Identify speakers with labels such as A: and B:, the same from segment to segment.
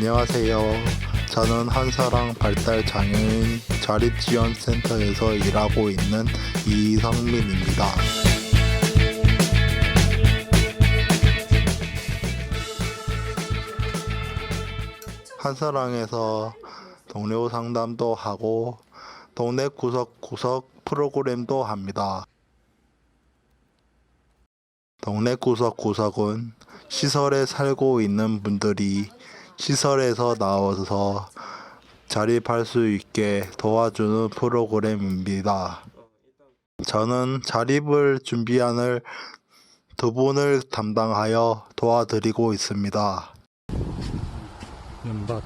A: 안녕하세요. 저는 한사랑 발달 장애인 자립지원센터에서 일하고 있는 이성민입니다. 한사랑에서 동료 상담도 하고 동네 구석구석 프로그램도 합니다. 동네 구석구석은 시설에 살고 있는 분들이 시설에서 나와서 자립할 수 있게 도와주는 프로그램입니다. 저는 자립을 준비하는 두 분을 담당하여 도와드리고 있습니다. 연박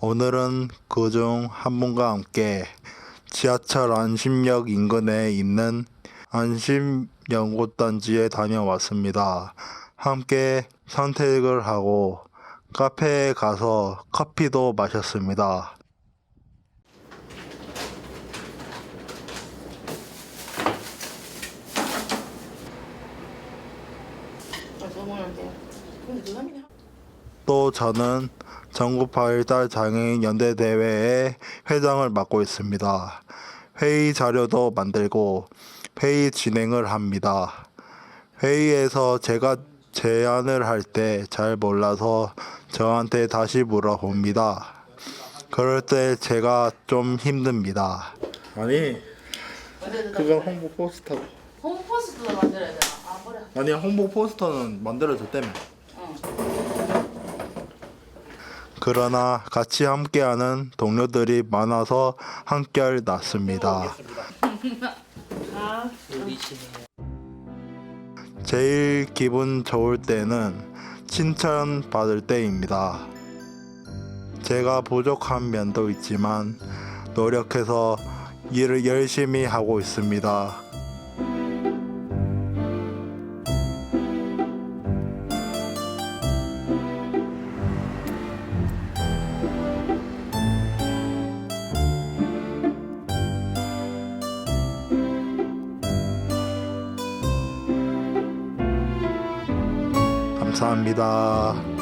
A: 오늘은 그중 한 분과 함께 지하철 안심역 인근에 있는 안심연구단지에 다녀왔습니다. 함께 선택을 하고 카페에 가서 커피도 마셨습니다. 또 저는 전국 발달 장애인 연대 대회의 회장을 맡고 있습니다. 회의 자료도 만들고 회의 진행을 합니다. 회의에서 제가 제안을 할 때 잘 몰라서 저한테 다시 물어봅니다. 그럴 때 제가 좀 힘듭니다. 아니, 그건 홍보 포스터.
B: 홈포스트도 만들어야 되나? 아 그래
A: 아니, 홍보 포스터는 만들어줬다며.
B: 응
A: 그러나 같이 함께하는 동료들이 많아서 한결 낫습니다.
B: 아,
A: 제일 기분 좋을 때는 칭찬 받을 때입니다. 제가 부족한 면도 있지만 노력해서 일을 열심히 하고 있습니다. 감사합니다.